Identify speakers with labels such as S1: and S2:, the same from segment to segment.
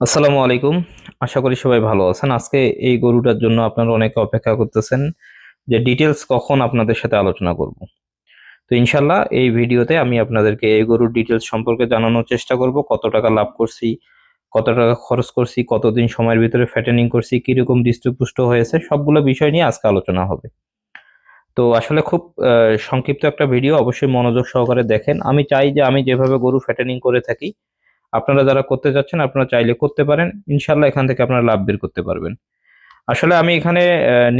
S1: আসসালামু আলাইকুম। আশা করি সবাই ভালো আছেন। আজকে এই গরুটার জন্য আপনারা অনেকে অপেক্ষা করতেছেন যে ডিটেলস কখন আপনাদের সাথে আলোচনা করব। তো ইনশাল্লাহ এই ভিডিওতে আমি আপনাদেরকে এই গরুর ডিটেলস সম্পর্কে জানানোর চেষ্টা করব। কত টাকা লাভ করছি, কত টাকা খরচ করছি, কতদিন সময়ের ভিতরে ফ্যাটেনিং করছি, কীরকম দৃষ্টপুষ্ট হয়েছে, সবগুলো বিষয় নিয়ে আজকে আলোচনা হবে। তো আসলে খুব সংক্ষিপ্ত একটা ভিডিও, অবশ্যই মনোযোগ সহকারে দেখেন। আমি চাই যে আমি যেভাবে গরু ফ্যাটেনিং করে থাকি আপনারা যারা করতে যাচ্ছেন, আপনারা চাইলে করতে পারেন। ইনশাল্লাহ এখান থেকে আপনারা লাভ বের করতে পারবেন। আসলে আমি এখানে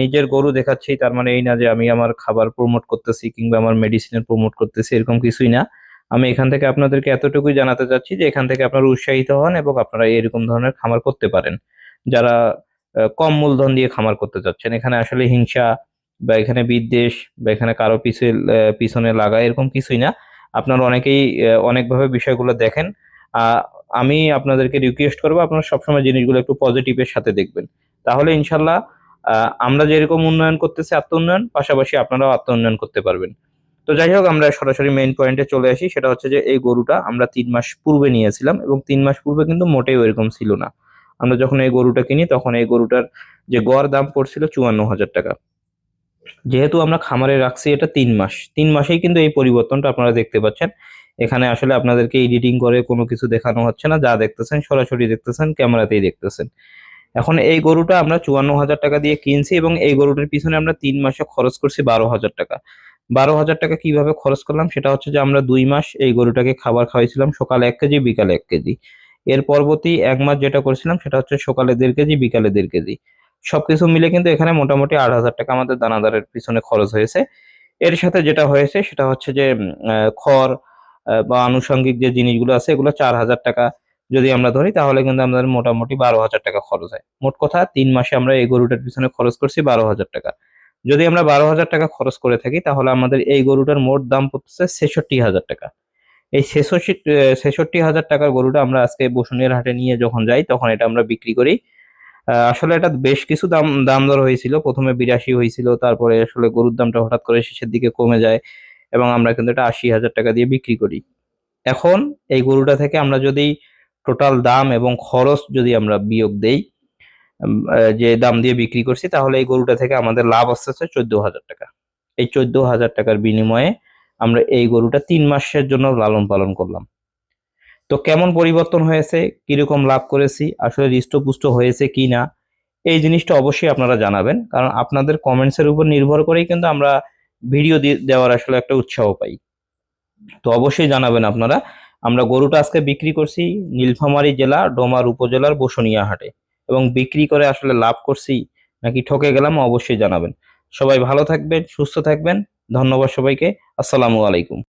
S1: নিজের গরু দেখাচ্ছি, তার মানে এই না যে আমি আমার খাবার প্রমোট করতেছি কিংবা আমার মেডিসিনের প্রমোট করতেছি, এরকম কিছুই না। আমি এখান থেকে আপনাদেরকে এতটুকুই জানাতে চাচ্ছি যে এখান থেকে আপনারা উৎসাহিত হন এবং আপনারা এরকম ধরনের খামার করতে পারেন। যারা কম মূলধন দিয়ে খামার করতে চাচ্ছেন এখানে আসলে হিংসা বা এখানে বিদ্বেষ বা এখানে কারও পিছে পিছনে লাগা এরকম কিছুই না। আপনারা অনেকেই অনেকভাবে বিষয়গুলো দেখেন। আমি আপনাদেরকে রিকোয়েস্ট করব আপনারা সবসময় জিনিসগুলো একটু পজিটিভের সাথে দেখবেন। তাহলে ইনশাল্লাহ আমরা যেরকম উন্নয়ন করতেছি আত্ম উন্নয়ন পাশাপাশি আপনারাও আত্ম উন্নয়ন করতে পারবেন। তো যাই হোক, আমরা সরাসরি মেইন পয়েন্টে চলে আসি, সেটা হচ্ছে যে এই গরুটা আমরা তিন মাস পূর্বে নিয়েছিলাম এবং তিন মাস পূর্বে কিন্তু মোটেও এরকম ছিল না। আমরা যখন এই গরুটা কিনি, তখন এই গরুটার যে গড় দাম পড়ছিল চুয়ান্ন হাজার টাকা। যেহেতু আমরা খামারে রাখছি এটা তিন মাস, তিন মাসেই কিন্তু এই পরিবর্তনটা আপনারা দেখতে পাচ্ছেন। এখানে আসলে আপনাদেরকে এডিটিং করে কোনো কিছু দেখানো হচ্ছে না। যা দেখতেছেন, সরাসরি দেখতেছেন, ক্যামেরাতেই দেখতেছেন। এখন এই গরুটা আমরা চুয়ান্ন হাজার টাকা দিয়ে কিনছি এবং এই গরুটার পিছনে আমরা তিন মাসে খরচ করছি বারো হাজার টাকা। বারো হাজার টাকা কীভাবে খরচ করলাম সেটা হচ্ছে যে আমরা দুই মাস এই গরুটাকে খাবার খাওয়াইছিলাম সকালে এক কেজি, বিকালে এক কেজি। এর পরবর্তী এক মাস যেটা করেছিলাম সেটা হচ্ছে সকালে দেড় কেজি, বিকালে দেড় কেজি। সবকিছু মিলে কিন্তু এখানে মোটামুটি আট হাজার টাকা আমাদের দানাদারের পিছনে খরচ হয়েছে। এর সাথে যেটা হয়েছে সেটা হচ্ছে যে খড় বা আনুষঙ্গিক যে জিনিসগুলো আছে, এগুলো চার হাজার টাকা যদি আমরা ধরি, তাহলে কিন্তু আমাদের মোটামুটি বারো হাজার টাকা খরচ হয়। মোট কথা, তিন মাসে আমরা এই গরুটার পিছনে খরচ করছি বারো হাজার টাকা। যদি আমরা বারো হাজার টাকা খরচ করে থাকি, তাহলে আমাদের এই গরুটার মোট দাম পড়তেছে ছেষট্টি হাজার টাকা। এই ছেষট্টি ছেষট্টি হাজার টাকার গরুটা আমরা আজকে বসুনিয়ার হাটে নিয়ে যখন যাই, তখন এটা আমরা বিক্রি করি। আসলে এটা বেশ কিছু দাম দাম দর হয়েছিল। প্রথমে বিরাশি হয়েছিল, তারপরে আসলে গরুর দামটা হঠাৎ করে শেষের দিকে কমে যায়। এবং আমরা কিন্তু এটা আশি হাজার টাকা দিয়ে বিক্রি করি। এখন এই গরুটা থেকে আমরা যদি টোটাল দাম এবং খরচ যদি আমরা বিয়োগ দেই যে দাম দিয়ে বিক্রি করছি, তাহলে এই গরুটা থেকে আমাদের লাভ আসতেছে চোদ্দ হাজার টাকা। এই চোদ্দ হাজার টাকার বিনিময়ে আমরা এই গরুটা তিন মাসের জন্য লালন পালন করলাম। তো কেমন পরিবর্তন হয়েছে? কীরকম লাভ করেছি? আসলে হৃষ্টপুষ্ট হয়েছে কি না? এই জিনিসটা অবশ্যই আপনারা জানাবেন। কারণ আপনাদের কমেন্টসের উপর নির্ভর করেই কিন্তু আমরা ভিডিও দেওয়ার আসলে একটা উৎসাহ পাই। তো অবশ্যই জানাবেন আপনারা। আমরা গরুটা আজকে বিক্রি করছি নীলফামারী জেলা, ডোমার উপজেলার বসুনিয়া হাটে। এবং বিক্রি করে আসলে লাভ করছি নাকি ঠকে গেলাম অবশ্যই জানাবেন। সবাই ভালো থাকবেন, সুস্থ থাকবেন। ধন্যবাদ সবাইকে। আসসালামু আলাইকুম।